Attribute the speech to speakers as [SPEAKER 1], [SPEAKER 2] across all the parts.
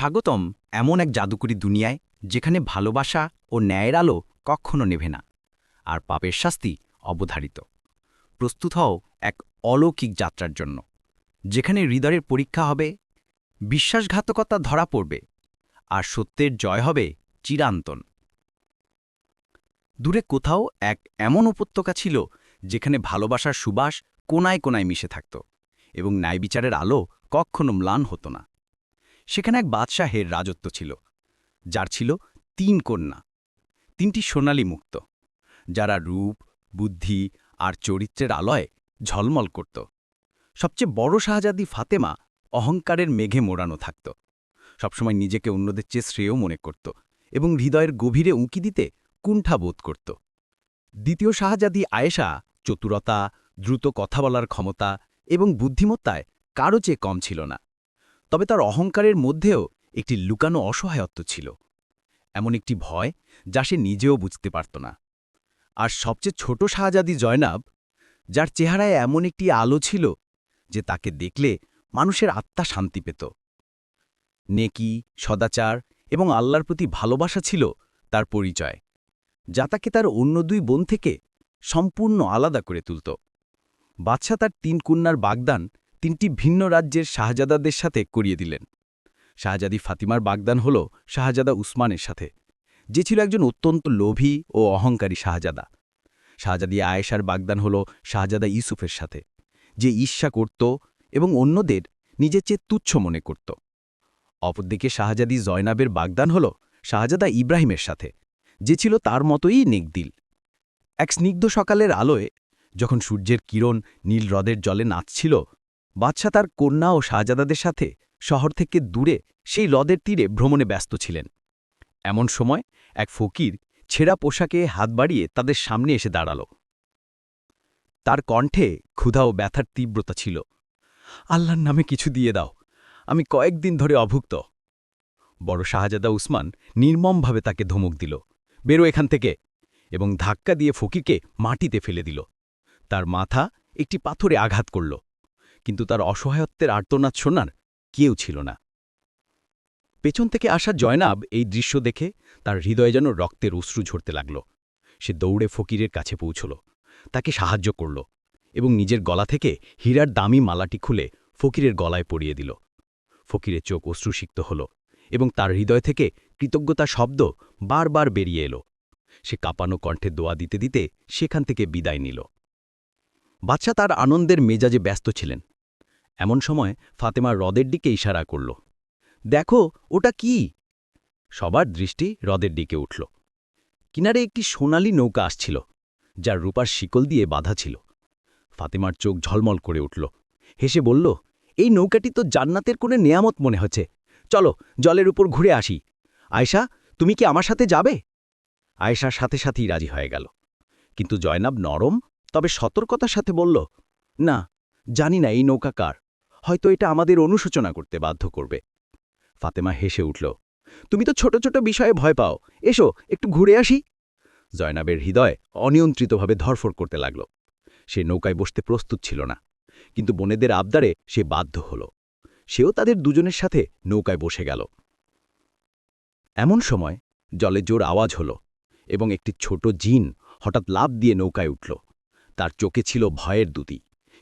[SPEAKER 1] স্বাগতম এমন এক জাদুকরী দুনিয়ায় যেখানে ভালোবাসা ও ন্যায়ের আলো কখনো নেভে না, আর পাপের শাস্তি অবধারিত। প্রস্তুত হও এক অলৌকিক যাত্রার জন্য, যেখানে হৃদয়ের পরীক্ষা হবে, বিশ্বাসঘাতকতা ধরা পড়বে, আর সত্যের জয় হবে চিরান্তন। দূরে কোথাও এক এমন উপত্যকা ছিল যেখানে ভালোবাসার সুবাস কোনায় কোনায় মিশে থাকত এবং ন্যায়বিচারের আলো কখনো ম্লান হতো না। সেখানে এক বাদশাহের রাজত্ব ছিল, যার ছিল তিন কন্যা, তিনটি সোনালী মুক্ত, যারা রূপ, বুদ্ধি আর চরিত্রের আলয়ে ঝলমল করত। সবচেয়ে বড় শাহজাদি ফাতেমা অহংকারের মেঘে মোড়ানো থাকত। সবসময় নিজেকে অন্যদের চেয়ে শ্রেয় মনে করত এবং হৃদয়ের গভীরে উঁকি দিতে কুণ্ঠা বোধ করত। দ্বিতীয় শাহজাদি আয়েশা চতুরতা, দ্রুত কথা বলার ক্ষমতা এবং বুদ্ধিমত্তায় কারও চেয়ে কম ছিল না। তবে তার অহংকারের মধ্যেও একটি লুকানো অসহায়ত্ব ছিল। এমন একটি ভয় যা সে নিজেও বুঝতে পারত না। আর সবচেয়ে ছোট শাহজাদি জয়নাব, যার চেহারায় এমন একটি আলো ছিল যে তাকে দেখলে মানুষের আত্মা শান্তি পেত। নেকি, সদাচার এবং আল্লাহর প্রতি ভালোবাসা ছিল তার পরিচয়, যা তাকে তার অন্য দুই বোন থেকে সম্পূর্ণ আলাদা করে তুলত। বাদশা তার তিন কন্যার বাগদান তিনটি ভিন্ন রাজ্যের শাহজাদাদের সাথে করিয়ে দিলেন। শাহজাদি ফাতিমার বাগদান হল শাহজাদা উসমানের সাথে। যে ছিল একজন অত্যন্ত লোভী ও অহংকারী শাহজাদা। শাহজাদি আয়েশার বাগদান হল শাহজাদা ইউসুফের সাথে। যে ঈর্ষা করত এবং অন্যদের নিজের চেয়ে তুচ্ছ মনে করত। অপরদিকে শাহজাদি জয়নাবের বাগদান হল শাহজাদা ইব্রাহিমের সাথে। যে ছিল তার মতোই নেকদিল। এক স্নিগ্ধ সকালের আলোয় যখন সূর্যের কিরণ নীল হ্রদের জলে নাচছিল বাদশা তার কন্যা ও শাহজাদাদের সাথে শহর থেকে দূরে সেই হ্রদের তীরে ভ্রমণে ব্যস্ত ছিলেন। এমন সময় এক ফকির ছেঁড়া পোশাকে হাত বাড়িয়ে তাদের সামনে এসে দাঁড়াল। তার কণ্ঠে ক্ষুধা ও ব্যথার তীব্রতা ছিল। আল্লাহর নামে কিছু দিয়ে দাও, আমি কয়েকদিন ধরে অভুক্ত। বড় শাহজাদা উসমান নির্মমভাবে তাকে ধমক দিল। বেরো এখান থেকে! এবং ধাক্কা দিয়ে ফকিরকে মাটিতে ফেলে দিল। তার মাথা একটি পাথরে আঘাত করল। কিন্তু তার অসহায়ত্বের আর্তনাদ শোনার কেউ ছিল না। পেছন থেকে আসা জয়নাব এই দৃশ্য দেখে তার হৃদয়ে যেন রক্তের অশ্রু ঝরতে লাগল। সে দৌড়ে ফকিরের কাছে পৌঁছল। তাকে সাহায্য করল এবং নিজের গলা থেকে হীরার দামি মালাটি খুলে ফকিরের গলায় পরিয়ে দিল। ফকিরের চোখ অশ্রুসিক্ত হল এবং তার হৃদয় থেকে কৃতজ্ঞতা শব্দ বারবার বেরিয়ে এলো। সে কাঁপানো কণ্ঠে দোয়া দিতে দিতে সেখান থেকে বিদায় নিল। বাচ্চা তার আনন্দের মেজাজে ব্যস্ত ছিলেন। এমন সময় ফাতেমা হ্রদের দিকে ইশারা করল, দেখো, ওটা কি? সবার দৃষ্টি হ্রদের দিকে উঠল। কিনারে একটি সোনালি নৌকা আসছিল, যার রূপার শিকল দিয়ে বাধা ছিল। ফাতেমার চোখ ঝলমল করে উঠল, হেসে বলল, এই নৌকাটি তো জান্নাতের কোনো নেয়ামত মনে হচ্ছে। চলো, জলের উপর ঘুরে আসি। আয়শা, তুমি কি আমার সাথে যাবে? আয়েশার সাথে সাথেই রাজি হয়ে গেল। কিন্তু জয়নাব নরম, তবে সতর্কতার সাথে বলল, না, জানি না এই নৌকা কার। হয়তো এটা আমাদের অনুশোচনা করতে বাধ্য করবে। ফাতেমা হেসে উঠল, তুমি তো ছোট ছোট বিষয়ে ভয় পাও। এসো, একটু ঘুরে আসি। জয়নাবের হৃদয় অনিয়ন্ত্রিতভাবে ধরফর করতে লাগল। সে নৌকায় বসতে প্রস্তুত ছিল না, কিন্তু বনেদের আবদারে সে বাধ্য হল। সেও তাদের দুজনের সাথে নৌকায় বসে গেল। এমন সময় জলে জোর আওয়াজ হল এবং একটি ছোট জিন হঠাৎ লাভ দিয়ে নৌকায় উঠল। তার চোখে ছিল ভয়ের দুতি,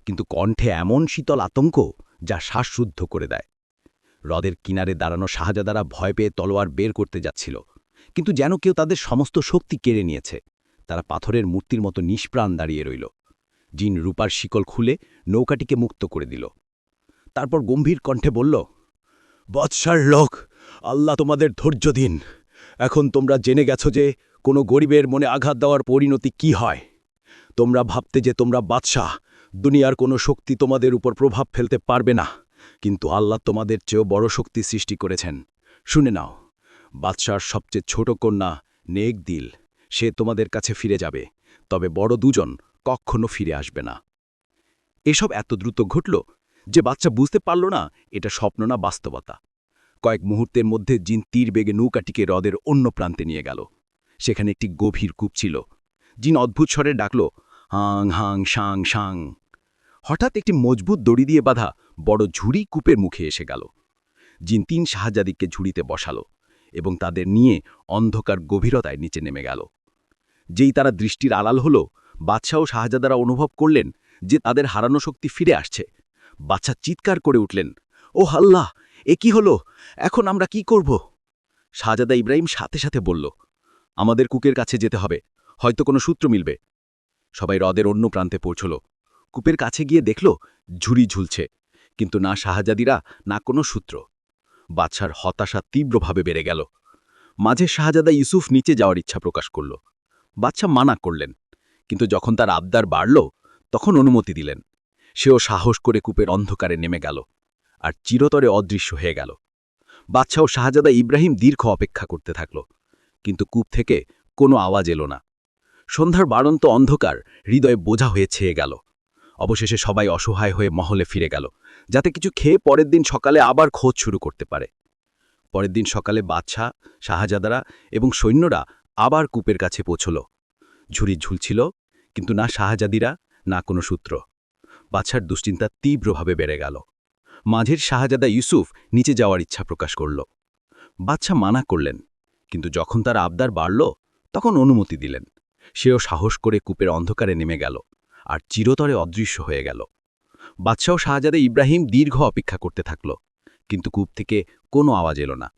[SPEAKER 1] কিন্তু কণ্ঠে এমন শীতল আতঙ্ক যা শ্বাসরুদ্ধ করে দেয়। হ্রদের কিনারে দাঁড়ানো শাহজাদারা ভয় পেয়ে তলোয়ার বের করতে যাচ্ছিল। কিন্তু যেন কেউ তাদের সমস্ত শক্তি কেড়ে নিয়েছে। তারা পাথরের মূর্তির মতো নিষ্প্রাণ দাঁড়িয়ে রইল। জিন রূপার শিকল খুলে নৌকাটিকে মুক্ত করে দিল। তারপর গম্ভীর কণ্ঠে বলল, বৎসার লোক, আল্লাহ তোমাদের ধৈর্য দিন। এখন তোমরা জেনে গেছো যে কোনো গরিবের মনে আঘাত দেওয়ার পরিণতি কি হয়। তোমরা ভাবতে যে তোমরা বাদশাহ দুনিয়ার কোনো শক্তি তোমাদের উপর প্রভাব ফেলতে পারবে না। কিন্তু আল্লাহ তোমাদের চেয়েও বড় শক্তি সৃষ্টি করেছেন। শুনে নাও, বাদশার সবচেয়ে ছোট কন্যা নেক দিল, সে তোমাদের কাছে ফিরে যাবে, তবে বড় দুজন কখনো ফিরে আসবে না। এসব এত দ্রুত ঘটল যে বাচ্চা বুঝতে পারল না, এটা স্বপ্ন না বাস্তবতা। কয়েক মুহূর্তের মধ্যে জিন তীর বেগে নৌকাটিকে হ্রদের অন্য প্রান্তে নিয়ে গেল। সেখানে একটি গভীর কূপ ছিল। জিন অদ্ভুত স্বরে ডাকল হাং হাং সাং সাং হঠাৎ একটি মজবুত দড়ি দিয়ে বাঁধা বড় ঝুড়ি কূপের মুখে এসে গেল।
[SPEAKER 2] জিন তিন শাহজাদিকে ঝুড়িতে বসালো এবং তাদের নিয়ে অন্ধকার গভীরতায় নিচে নেমে গেল। যেই তারা দৃষ্টির আড়াল হল, বাদশাহ ও শাহজাদারা অনুভব করলেন যে তাদের হারানো শক্তি ফিরে আসছে। বাচ্চা চিৎকার করে উঠলেন ও আল্লাহ, এ কি হলো? এখন আমরা কি করব? শাহজাদা ইব্রাহিম সাথে সাথে বলল, আমাদের কুকের কাছে যেতে হবে, হয়তো কোনো সূত্র মিলবে। সবাই হ্রদের অন্য প্রান্তে পৌঁছল। কূপের কাছে গিয়ে দেখল ঝুড়ি ঝুলছে, কিন্তু না শাহজাদিরা, না কোনো সূত্র। বাদশার হতাশা তীব্রভাবে বেড়ে গেল। মাঝে শাহজাদা ইউসুফ নিচে যাওয়ার ইচ্ছা প্রকাশ করল। বাচ্চা মানা করলেন, কিন্তু যখন তার আবদার বাড়ল, তখন অনুমতি দিলেন। সেও সাহস করে কূপের অন্ধকারে নেমে গেল আর চিরতরে অদৃশ্য হয়ে গেল। বাদশাহ ও শাহজাদা ইব্রাহিম দীর্ঘ অপেক্ষা করতে থাকল, কিন্তু কূপ থেকে কোনো আওয়াজ এলো না। সন্ধ্যার বাড়ন্ত অন্ধকার হৃদয়ে বোঝা হয়ে ছেয়ে গেল। অবশেষে সবাই অসহায় হয়ে মহলে ফিরে গেল, যাতে কিছু খেয়ে পরের দিন সকালে আবার খোঁজ শুরু করতে পারে। পরের দিন সকালে বাদশাহ, শাহজাদারা এবং সৈন্যরা আবার কূপের কাছে পৌঁছল। ঝুড়ি ঝুলছিল, কিন্তু না শাহজাদিরা, না কোনো সূত্র। বাদশার দুশ্চিন্তা তীব্রভাবে বেড়ে গেল। মাঝের শাহজাদা ইউসুফ নিচে যাওয়ার ইচ্ছা প্রকাশ করল। বাদশা মানা করলেন, কিন্তু যখন তার আবদার বাড়ল, তখন অনুমতি দিলেন। সেও সাহস করে কূপের অন্ধকারে নেমে গেল আর চিরতরে অদৃশ্য হয়ে গেল। বাদশাহ শাহজাদা ইব্রাহিম দীর্ঘ অপেক্ষা করতে থাকল, কিন্তু কূপ থেকে কোনো আওয়াজ এলো না।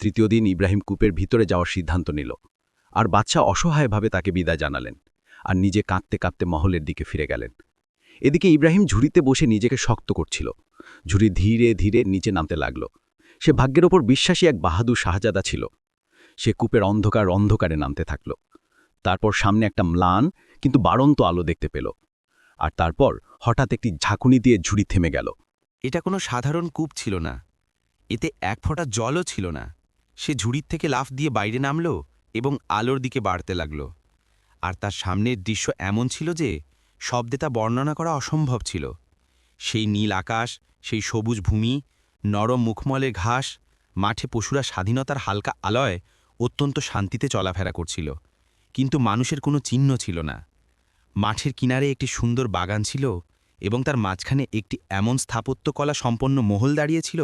[SPEAKER 2] তৃতীয় দিন ইব্রাহিম কূপের ভিতরে যাওয়ার সিদ্ধান্ত নিল আর বাদশাহ অসহায়ভাবে তাকে বিদায় জানালেন আর নিজে কাঁদতে কাঁদতে মহলের দিকে ফিরে গেলেন। এদিকে ইব্রাহিম ঝুড়িতে বসে নিজেকে শক্ত করছিল। ঝুড়ি ধীরে ধীরে নিচে নামতে লাগল। সে ভাগ্যের ওপর বিশ্বাসী এক বাহাদুর শাহজাদা ছিল। সে কূপের অন্ধকার অন্ধকারে নামতে থাকল। তারপর সামনে একটা ম্লান, কিন্তু বাড়ন্ত আলো দেখতে পেল। আর তারপর হঠাৎ একটি ঝাঁকুনি দিয়ে ঝুড়ি থেমে গেল।
[SPEAKER 3] এটা কোনো সাধারণ কূপ ছিল না। এতে এক ফোঁটা জলও ছিল না। সে ঝুড়ির থেকে লাফ দিয়ে বাইরে নামল এবং আলোর দিকে বাড়তে লাগল। আর তার সামনের দৃশ্য এমন ছিল যে, শব্দে তা বর্ণনা করা অসম্ভব ছিল। সেই নীল আকাশ, সেই সবুজ ভূমি, নরম মুখমলের ঘাস, মাঠে পশুরা স্বাধীনতার হালকা আলয় অত্যন্ত শান্তিতে চলাফেরা করছিল। কিন্তু মানুষের কোনো চিহ্ন ছিল না। মাঠের কিনারে একটি সুন্দর বাগান ছিল এবং তার মাঝখানে একটি এমন স্থাপত্যকলা সম্পন্ন মহল দাঁড়িয়েছিল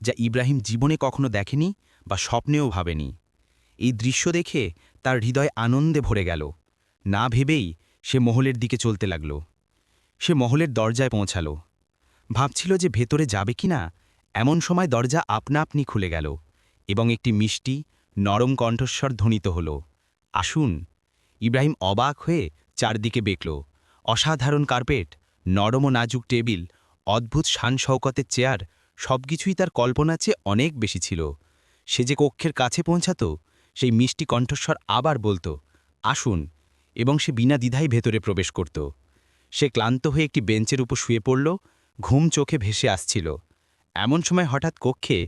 [SPEAKER 3] যা ইব্রাহিম জীবনে কখনো দেখেনি বা স্বপ্নেও ভাবেনি। এই দৃশ্য দেখে তার হৃদয় আনন্দে ভরে গেল। না ভেবেই সে মহলের দিকে চলতে লাগল। সে মহলের দরজায় পৌঁছাল। ভাবছিল যে ভেতরে যাবে কিনা, এমন সময় দরজা আপনা আপনি খুলে গেল এবং একটি মিষ্টি, নরম কণ্ঠস্বর ধ্বনিত হল। আসুন ইব্রাহিম অবাক হয়ে চারদিকে বেঁকল। অসাধারণ কার্পেট, নরম ও নাজুক টেবিল, অদ্ভুত শান শওকতের চেয়ার, সবকিছুই তার কল্পনার চেয়ে অনেক বেশি ছিল। সে যে কক্ষের কাছে পৌঁছাত, সেই মিষ্টি কণ্ঠস্বর আবার বলতো, আসুন। এবং সে বিনা দ্বিধায় ভেতরে প্রবেশ করত। সে ক্লান্ত হয়ে একটি বেঞ্চের উপর শুয়ে পড়ল, ঘুম চোখে ভেসে আসছিল। এমন সময় হঠাৎ কক্ষে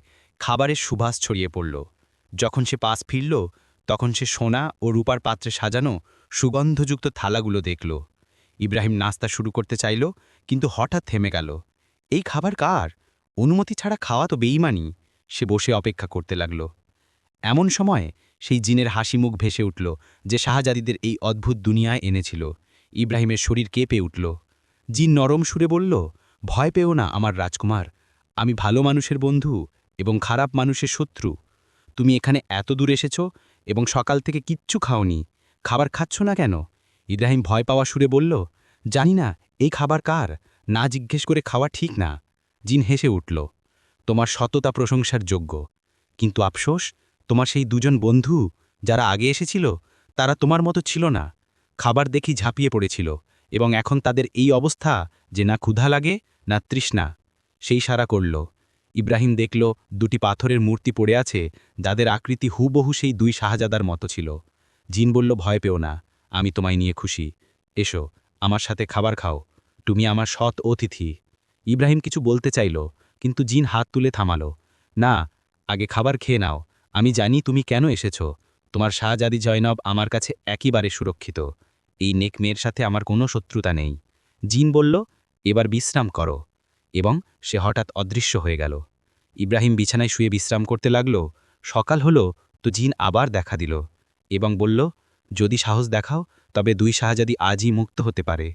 [SPEAKER 3] খাবারের সুবাস ছড়িয়ে পড়ল। যখন সে পাশ ফিরল তখন সে সোনা ও রূপার পাত্রে সাজানো সুগন্ধযুক্ত থালাগুলো দেখল। ইব্রাহিম নাস্তা শুরু করতে চাইল, কিন্তু হঠাৎ থেমে গেল। এই খাবার কার? অনুমতি ছাড়া খাওয়া তো বেইমানি সে বসে অপেক্ষা করতে লাগল। এমন সময় সেই জিনের হাসি মুখ ভেসে উঠল, যে শাহজাদিদের এই অদ্ভুত দুনিয়ায় এনেছিল। ইব্রাহিমের শরীর কেঁপে উঠল। জিন নরম সুরে বলল, ভয় পেও না আমার রাজকুমার, আমি ভালো মানুষের বন্ধু এবং খারাপ মানুষের শত্রু। তুমি এখানে এত দূর এসেছ এবং সকাল থেকে কিচ্ছু খাওনি। খাবার খাচ্ছ না কেন? ইব্রাহিম ভয় পাওয়া সুরে বলল, জানি না, এই খাবার কার? না জিজ্ঞেস করে খাওয়া ঠিক না। জিন হেসে উঠল, তোমার সততা প্রশংসার যোগ্য। কিন্তু আফসোস, তোমার সেই দুজন বন্ধু, যারা আগে এসেছিল, তারা তোমার মতো ছিল না। খাবার দেখি ঝাঁপিয়ে পড়েছিল, এবং এখন তাদের এই অবস্থা যে না ক্ষুধা লাগে, না তৃষ্ণা। সেই সারা করল। ইব্রাহিম দেখল দুটি পাথরের মূর্তি পড়ে আছে, যাদের আকৃতি হুবহু সেই দুই শাহজাদার মতো ছিল। জিন বলল, ভয় পেও না, আমি তোমায় নিয়ে খুশি। এসো, আমার সাথে খাবার খাও। তুমি আমার সৎ অতিথি। ইব্রাহিম কিছু বলতে চাইল, কিন্তু জিন হাত তুলে থামালো, না, আগে খাবার খেয়ে নাও। আমি জানি তুমি কেন এসেছ। তোমার শাহজাদি জয়নব আমার কাছে একইবারে সুরক্ষিত। এই নেক মেয়ের সাথে আমার কোনো শত্রুতা নেই। জিন বলল, এবার বিশ্রাম করো। এবং সে হঠাৎ অদৃশ্য হয়ে গেল। ইব্রাহিম বিছানায় শুয়ে বিশ্রাম করতে লাগল। সকাল হলো, তো জিন আবার দেখা দিল এবং বলল, যদি সাহস দেখাও, তবে দুই শাহজাদি আজই মুক্ত হতে পারে।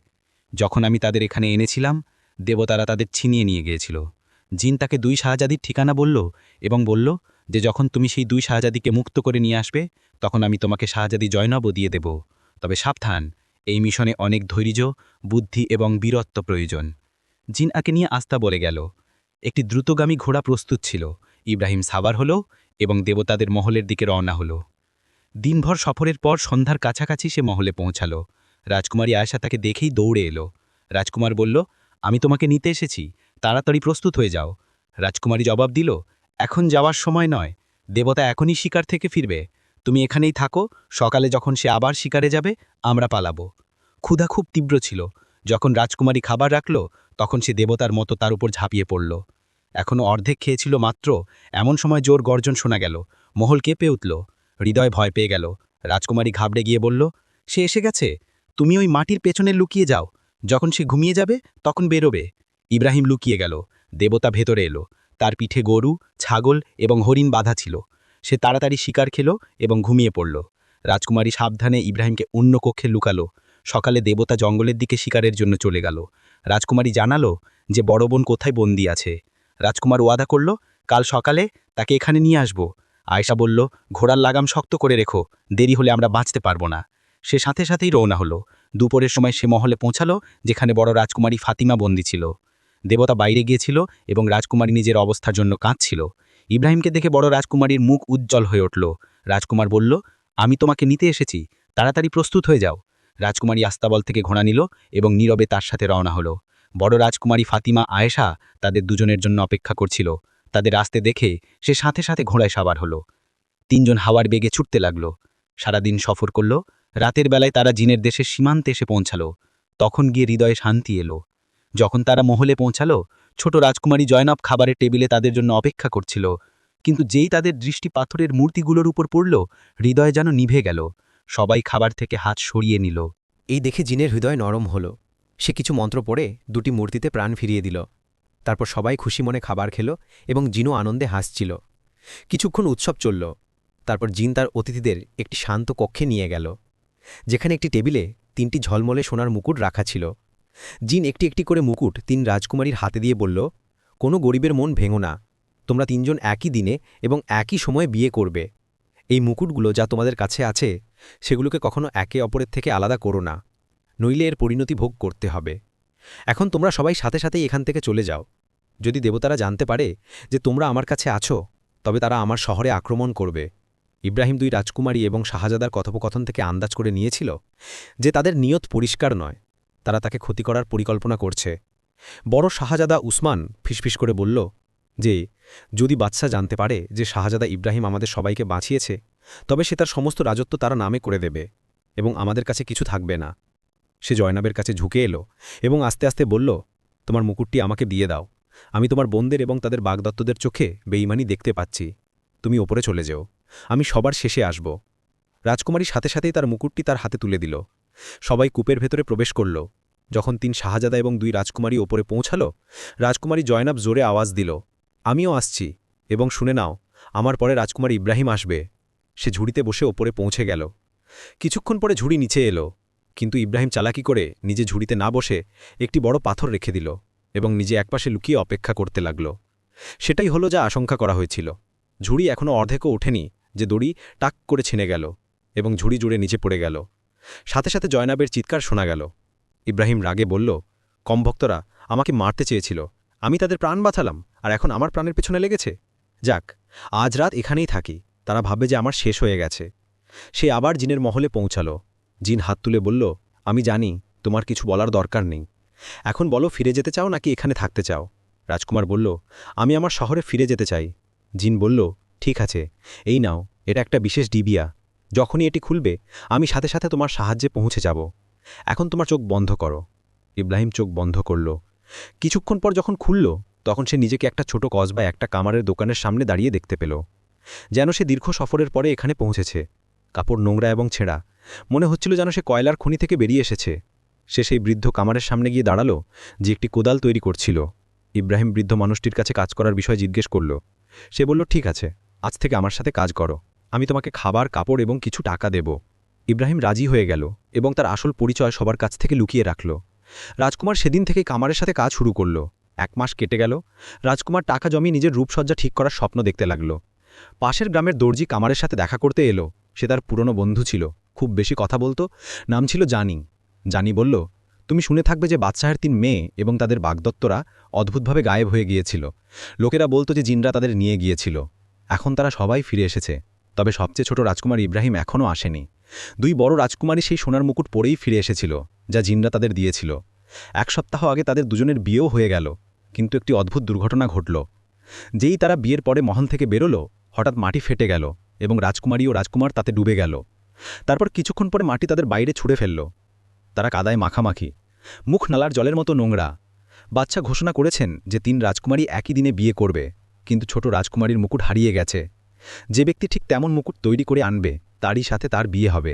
[SPEAKER 3] যখন আমি তাদের এখানে এনেছিলাম, দেবতারা তাদের ছিনিয়ে নিয়ে গিয়েছিল।
[SPEAKER 4] জিন তাকে দুই শাহজাদির ঠিকানা বলল এবং বলল যে, যখন তুমি সেই দুই শাহজাদিকে মুক্ত করে নিয়ে আসবে, তখন আমি তোমাকে শাহজাদি জয়নবও দিয়ে দেব। তবে সাবধান, এই মিশনে অনেক ধৈর্য, বুদ্ধি এবং বীরত্ব প্রয়োজন। জিন আকে নিয়ে আস্থা বলে গেল। একটি দ্রুতগামী ঘোড়া প্রস্তুত ছিল। ইব্রাহিম সাবার হল এবং দেবতাদের মহলের দিকে রওনা হল। দিনভর সফরের পর সন্ধ্যার কাছাকাছি সে মহলে পৌঁছালো। রাজকুমারী আয়সা তাকে দেখেই দৌড়ে এলো। রাজকুমার বলল, আমি তোমাকে নিতে এসেছি। তাড়াতাড়ি প্রস্তুত হয়ে যাও। রাজকুমারী জবাব দিল, এখন যাওয়ার সময় নয়। দেবতা এখনই শিকার থেকে ফিরবে। তুমি এখানেই থাকো। সকালে যখন সে আবার শিকারে যাবে, আমরা পালাবো। ক্ষুধা খুব তীব্র ছিল। যখন রাজকুমারী খাবার রাখল তখন সে দেবতার মতো তার উপর ঝাঁপিয়ে পড়ল। এখনও অর্ধেক খেয়েছিল মাত্র, এমন সময় জোর গর্জন শোনা গেল। মহল কেঁপে উঠল। হৃদয় ভয় পেয়ে গেল। রাজকুমারী ঘাবড়ে গিয়ে বলল, সে এসে গেছে? তুমি ওই মাটির পেছনে লুকিয়ে যাও। যখন সে ঘুমিয়ে যাবে, তখন বেরোবে। ইব্রাহিম লুকিয়ে গেল। দেবতা ভেতরে এলো। তার পিঠে গরু, ছাগল এবং হরিণ বাঁধা ছিল। সে তাড়াতাড়ি শিকার খেল এবং ঘুমিয়ে পড়ল। রাজকুমারী সাবধানে ইব্রাহিমকে অন্য কক্ষে লুকালো। সকালে দেবতা জঙ্গলের দিকে শিকারের জন্য চলে গেল। রাজকুমারী জানালো যে, বড় বোন কোথায় বন্দি আছে? রাজকুমার ওয়াদা করল, কাল সকালে তাকে এখানে নিয়ে আসব। আয়সা বলল, ঘোড়ার লাগাম শক্ত করে রেখো, দেরি হলে আমরা বাঁচতে পারব না। সে সাথে সাথেই রওনা হলো। দুপুরের সময় সে মহলে পৌঁছালো, যেখানে বড় রাজকুমারী ফাতিমা বন্দী ছিল। দেবতা বাইরে গিয়েছিল এবং রাজকুমারী নিজের অবস্থার জন্য কাঁদছিল। ইব্রাহিমকে দেখে বড় রাজকুমারীর মুখ উজ্জ্বল হয়ে উঠল। রাজকুমার বলল, আমি তোমাকে নিতে এসেছি। তাড়াতাড়ি প্রস্তুত হয়ে যাও। রাজকুমারী আস্তাবল থেকে ঘোড়া নিল এবং নীরবে তার সাথে রওনা হলো। বড় রাজকুমারী ফাতিমা, আয়েশা তাদের দুজনের জন্য অপেক্ষা করছিল। তাদের আসতে দেখে সে সাথে সাথে ঘোড়ায় সাবার হলো। তিনজন হাওয়ার বেগে ছুটতে লাগল। সারাদিন সফর করল। রাতের বেলায় তারা জিনের দেশের সীমান্তে এসে পৌঁছালো। তখন গিয়ে হৃদয়ে শান্তি এলো। যখন তারা মহলে পৌঁছালো, ছোট রাজকুমারী জয়নব খাবারের টেবিলে তাদের জন্য অপেক্ষা করছিল। কিন্তু যেই তাদের দৃষ্টি পাথরের মূর্তিগুলোর উপর পড়ল, হৃদয় যেন নিভে গেল। সবাই খাবার থেকে হাত সরিয়ে নিল।
[SPEAKER 5] এই দেখে জিনের হৃদয় নরম হল। সে কিছু মন্ত্র পড়ে দুটি মূর্তিতে প্রাণ ফিরিয়ে দিল। তারপর সবাই খুশি মনে খাবার খেল এবং জিনও আনন্দে হাসছিল। কিছুক্ষণ উৎসব চলল। তারপর জিন তার অতিথিদের একটি শান্ত কক্ষে নিয়ে গেল। যেখানে একটি টেবিলে তিনটি ঝলমলে সোনার মুকুট রাখা ছিল। জিন একটি একটি করে মুকুট তিন রাজকুমারীর হাতে দিয়ে বলল, কোনো গরিবের মন ভেঙো না। তোমরা তিনজন একই দিনে এবং একই সময়ে বিয়ে করবে। এই মুকুটগুলো যা তোমাদের কাছে আছে, সেগুলোকে কখনো একে অপরের থেকে আলাদা করো না, নইলে এর পরিণতি ভোগ করতে হবে। এখন তোমরা সবাই সাথে সাথেই এখান থেকে চলে যাও। যদি দেবতারা জানতে পারে যে তোমরা আমার কাছে আছো, তবে তারা আমার শহরে আক্রমণ করবে। ইব্রাহিম দুই রাজকুমারী এবং শাহজাদার কথোপকথন থেকে আন্দাজ করে নিয়েছিল যে তাদের নিয়ত পরিষ্কার নয়। তারা তাকে ক্ষতি করার পরিকল্পনা করছে। বড় শাহজাদা উসমান ফিসফিস করে বলল যে, যদি বাদশাহ জানতে পারে যে শাহজাদা ইব্রাহিম আমাদের সবাইকে বাঁচিয়েছে, তবে সে তার সমস্ত রাজত্ব তারা নামে করে দেবে এবং আমাদের কাছে কিছু থাকবে না। সে জয়নাবের কাছে ঝুঁকে এলো এবং আস্তে আস্তে বলল, তোমার মুকুটটি আমাকে দিয়ে দাও। আমি তোমার বোনদের এবং তাদের বাগদত্তদের চোখে বেইমানি দেখতে পাচ্ছি। তুমি ওপরে চলে যেও। আমি সবার শেষে আসব। রাজকুমারী সাথে সাথেই তার মুকুটটি তার হাতে তুলে দিল। সবাই কূপের ভেতরে প্রবেশ করল। যখন তিন শাহজাদা এবং দুই রাজকুমারী ওপরে পৌঁছাল, রাজকুমারী জয়নাব জোরে আওয়াজ দিল আমিও আসছি, এবং শুনে নাও, আমার পরে রাজকুমার ইব্রাহিম আসবে। সে ঝুড়িতে বসে ওপরে পৌঁছে গেল। কিছুক্ষণ পরে ঝুড়ি নিচে এলো, কিন্তু ইব্রাহিম চালাকি করে নিজে ঝুড়িতে না বসে একটি বড় পাথর রেখে দিল, এবং নিজে একপাশে লুকিয়ে অপেক্ষা করতে লাগল। সেটাই হলো যা আশঙ্কা করা হয়েছিল। ঝুড়ি এখনও অর্ধেকও ওঠেনি যে দড়ি টাক করে ছিনে গেল, এবং ঝুড়ি জুড়ে নিচে পড়ে গেল। সাথে সাথে জয়নাবের চিৎকার শোনা গেল। ইব্রাহিম রাগে বলল কম ভক্তরা আমাকে মারতে চেয়েছিল। আমি তাদের প্রাণ বাঁচালাম। আর এখন আমার প্রাণের পেছনে লেগেছে? যাক, আজ রাত এখানেই থাকি, তারা ভাবে যে আমার শেষ হয়ে গেছে। সে আবার জিনের মহলে পৌঁছালো। জিন হাত তুলে বলল, আমি জানি, তোমার কিছু বলার দরকার নেই। এখন বলো ফিরে যেতে চাও নাকি এখানে থাকতে চাও? রাজকুমার বলল, আমি আমার শহরে ফিরে যেতে চাই। জিন বলল, ঠিক আছে, এই নাও, এটা একটা বিশেষ ডিবিয়া। যখনই এটি খুলবে, আমি সাথে সাথে তোমার সাহায্যে পৌঁছে যাব। এখন তোমার চোখ বন্ধ করো। ইব্রাহিম চোখ বন্ধ করল। কিছুক্ষণ পর যখন খুলল তখন সে নিজেকে একটা ছোট কসবায় একটা কামারের দোকানের সামনে দাঁড়িয়ে দেখতে পেল। যেন সে দীর্ঘ সফরের পরে এখানে পৌঁছেছে। কাপড় নোংরা এবং ছেঁড়া। মনে হচ্ছিল যেন সে কয়লার খনি থেকে বেরিয়ে এসেছে। সে সেই বৃদ্ধ কামারের সামনে গিয়ে দাঁড়াল, যে একটি কোদাল তৈরি করছিল। ইব্রাহিম বৃদ্ধ মানুষটির কাছে কাজ করার বিষয় জিজ্ঞেস করল। সে বলল, ঠিক আছে, আজ থেকে আমার সাথে কাজ করো। আমি তোমাকে খাবার, কাপড় এবং কিছু টাকা দেব। ইব্রাহিম রাজি হয়ে গেল এবং তার আসল পরিচয় সবার কাছ থেকে লুকিয়ে রাখল। রাজকুমার সেদিন থেকে কামারের সাথে কাজ শুরু করল। এক মাস কেটে গেল, রাজকুমার টাকা জমিয়ে নিজের রূপসজ্জা ঠিক করার স্বপ্ন দেখতে লাগল। পাশের গ্রামের দর্জি কামারের সাথে দেখা করতে এলো। সে তার পুরনো বন্ধু ছিল। খুব বেশি কথা বলতো, নাম ছিল জানি। জানি বলল, তুমি শুনে থাকবে যে বাদশাহের তিন মেয়ে এবং তাদের বাগদত্তরা অদ্ভুতভাবে গায়েব হয়ে গিয়েছিল। লোকেরা বলতো যে জিনরা তাদের নিয়ে গিয়েছিল। এখন তারা সবাই ফিরে এসেছে। তবে সবচেয়ে ছোট রাজকুমার ইব্রাহিম এখনও আসেনি। দুই বড় রাজকুমারী সেই সোনার মুকুট পরেই ফিরে এসেছিল, যা জিনরা তাদের দিয়েছিল। এক সপ্তাহ আগে তাদের দুজনের বিয়েও হয়ে গেল, কিন্তু একটি অদ্ভুত দুর্ঘটনা ঘটল। যেই তারা বিয়ের পরে মহল থেকে বেরোলো, হঠাৎ মাটি ফেটে গেল এবং রাজকুমারী ও রাজকুমার তাতে ডুবে গেল। তারপর কিছুক্ষণ পরে মাটি তাদের বাইরে ছুড়ে ফেলল। তারা কাদায় মাখামাখি, মুখ নালার জলের মতো নোংরা। বাচ্চা ঘোষণা করেছেন যে তিন রাজকুমারী একই দিনে বিয়ে করবে, কিন্তু ছোট রাজকুমারীর মুকুট হারিয়ে গেছে। যে ব্যক্তি ঠিক তেমন মুকুট তৈরি করে আনবে, তারই সাথে তার বিয়ে হবে।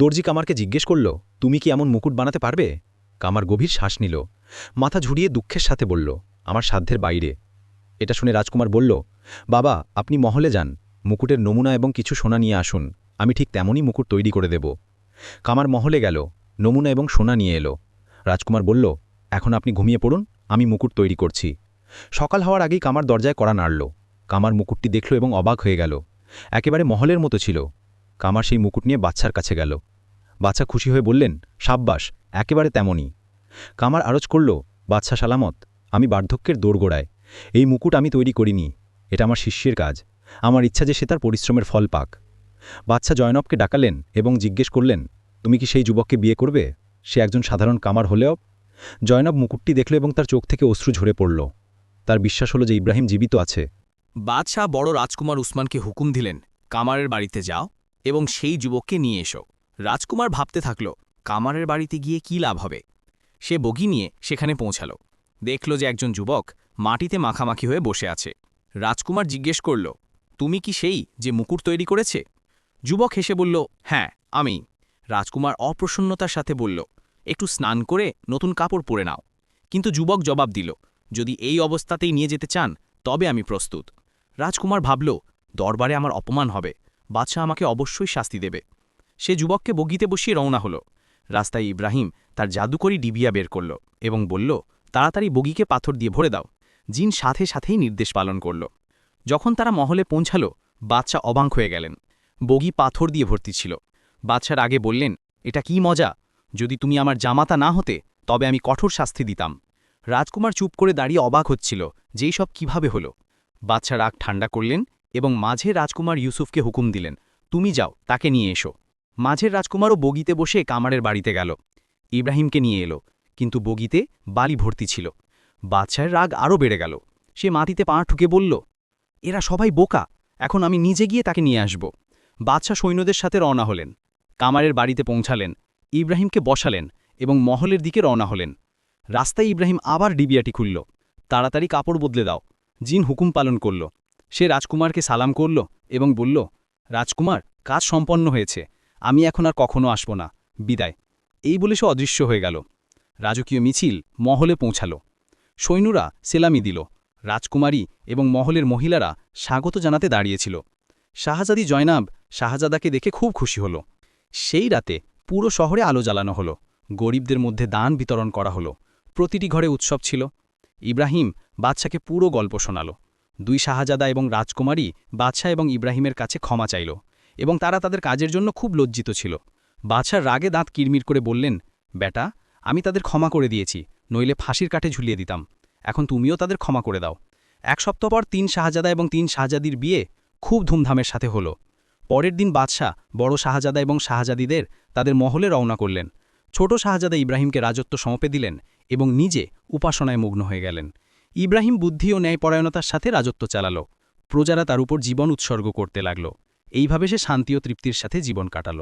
[SPEAKER 5] দর্জি কামারকে জিজ্ঞেস করল, তুমি কি এমন মুকুট বানাতে পারবে? কামার গভীর শ্বাস নিল। মাথা ঝুড়িয়ে দুঃখের সাথে বলল, আমার সাধ্যের বাইরে। এটা শুনে রাজকুমার বলল, বাবা, আপনি মহলে যান। মুকুটের নমুনা এবং কিছু সোনা নিয়ে আসুন। আমি ঠিক তেমনই মুকুট তৈরি করে দেব। কামার মহলে গেল, নমুনা এবং সোনা নিয়ে এলো। রাজকুমার বলল, এখন আপনি ঘুমিয়ে পড়ুন, আমি মুকুট তৈরি করছি। সকাল হওয়ার আগেই কামার দরজায় কড়া নাড়ল। কামার মুকুটটি দেখল এবং অবাক হয়ে গেল। একেবারে মহলের মতো ছিল। কামার সেই মুকুট নিয়ে বাচ্চার কাছে গেল। বাচ্চা খুশি হয়ে বললেন, সাব্বাস, একেবারে তেমনই। কামার আরজ করল বাচ্চা সালামত, আমি বার্ধক্যের দোরগোড়ায়। এই মুকুট আমি তৈরি করিনি, এটা আমার শিষ্যের কাজ। আমার ইচ্ছা যে সে তার পরিশ্রমের ফল পাক। বাচ্চা জয়নবকে ডাকালেন এবং জিজ্ঞেস করলেন, তুমি কি সেই যুবককে বিয়ে করবে? সে একজন সাধারণ কামার হলেও? জয়নব মুকুটটি দেখল এবং তার চোখ থেকে অশ্রু ঝরে পড়ল। তার বিশ্বাস হলো যে ইব্রাহিম জীবিত আছে।
[SPEAKER 1] বাদশাহ বড় রাজকুমার উসমানকে হুকুম দিলেন, কামারের বাড়িতে যাও এবং সেই যুবককে নিয়ে এসো। রাজকুমার ভাবতে থাকল, কামারের বাড়িতে গিয়ে কি লাভ হবে? সে বগি নিয়ে সেখানে পৌঁছাল। দেখল যে একজন যুবক মাটিতে মাখামাখি হয়ে বসে আছে। রাজকুমার জিজ্ঞেস করল, তুমি কি সেই যে মুকুট তৈরি করেছে? যুবক হেসে বলল হ্যাঁ আমি। রাজকুমার অপ্রসন্নতার সাথে বলল, একটু স্নান করে নতুন কাপড় পরে নাও। কিন্তু যুবক জবাব দিল, যদি এই অবস্থাতেই নিয়ে যেতে চান, তবে আমি প্রস্তুত। রাজকুমার ভাবল, দরবারে আমার অপমান হবে। বাদশাহ আমাকে অবশ্যই শাস্তি দেবে। সে যুবককে বগিতে বসিয়ে রওনা হল। রাস্তায় ইব্রাহিম তার জাদুকরি ডিবিয়া বের করল এবং বলল, তাড়াতাড়ি বগিকে পাথর দিয়ে ভরে দাও। জিন সাথে সাথেই নির্দেশ পালন করল। যখন তারা মহলে পৌঁছাল বাচ্চা অবাঙ্ক হয়ে গেলেন। বগি পাথর দিয়ে ভর্তি ছিল। বাদশার আগে বললেন, এটা কি মজা? যদি তুমি আমার জামাতা না হতে, তবে আমি কঠোর শাস্তি দিতাম। রাজকুমার চুপ করে দাঁড়িয়ে অবাক হচ্ছিল যেই সব কীভাবে হলো? বাদশা রাগ ঠান্ডা করলেন এবং মাঝে রাজকুমার ইউসুফকে হুকুম দিলেন, তুমি যাও, তাকে নিয়ে এসো। মাঝের রাজকুমারও বগিতে বসে কামারের বাড়িতে গেল। ইব্রাহিমকে নিয়ে এলো, কিন্তু বগিতে বালি ভর্তি ছিল। বাদশাহের রাগ আরও বেড়ে গেল। সে মাটিতে পা ঠুকে বলল, এরা সবাই বোকা, এখন আমি নিজে গিয়ে তাকে নিয়ে আসব। বাদশাহ সৈন্যদের সাথে রওনা হলেন। কামারের বাড়িতে পৌঁছালেন, ইব্রাহিমকে বসালেন এবং মহলের দিকে রওনা হলেন। রাস্তায় ইব্রাহিম আবার ডিবিয়াটি খুলল। তাড়াতাড়ি কাপড় বদলে দাও। জিন হুকুম পালন করল। সে রাজকুমারকে সালাম করল এবং বলল, রাজকুমার, কাজ সম্পন্ন হয়েছে। আমি এখন আর কখনো আসব না। বিদায়। এই বলে সে অদৃশ্য হয়ে গেল। রাজকীয় মিছিল মহলে পৌঁছাল। সৈন্যরা সেলামি দিল। রাজকুমারী এবং মহলের মহিলারা স্বাগত জানাতে দাঁড়িয়েছিল। শাহজাদি জয়নাব শাহজাদাকে দেখে খুব খুশি হল। সেই রাতে পুরো শহরে আলো জ্বালানো হলো। গরিবদের মধ্যে দান বিতরণ করা হলো। প্রতিটি ঘরে উৎসব ছিল। ইব্রাহিম বাদশাকে পুরো গল্প শোনাল। দুই শাহজাদা এবং রাজকুমারী বাদশাহ এবং ইব্রাহিমের কাছে ক্ষমা চাইল। এবং তারা তাদের কাজের জন্য খুব লজ্জিত ছিল। বাদশার রাগে দাঁত কিরমির করে বললেন, বেটা, আমি তাদের ক্ষমা করে দিয়েছি, নইলে ফাঁসির কাঠে ঝুলিয়ে দিতাম। এখন তুমিও তাদের ক্ষমা করে দাও। এক সপ্তাহ পর তিন শাহজাদা এবং তিন শাহজাদির বিয়ে খুব ধুমধামের সাথে হলো। পরের দিন বাদশাহ বড় শাহজাদা এবং শাহজাদিদের তাদের মহলে রওনা করলেন। ছোট শাহজাদা ইব্রাহিমকে রাজত্ব সমপে দিলেন এবং নিজে উপাসনায় মগ্ন হয়ে গেলেন। ইব্রাহিম বুদ্ধি ও ন্যায়পরায়ণতার সাথে রাজত্ব চালাল। প্রজারা তার উপর জীবন উৎসর্গ করতে লাগল। এইভাবে সে শান্তি ও তৃপ্তির সাথে জীবন কাটাল।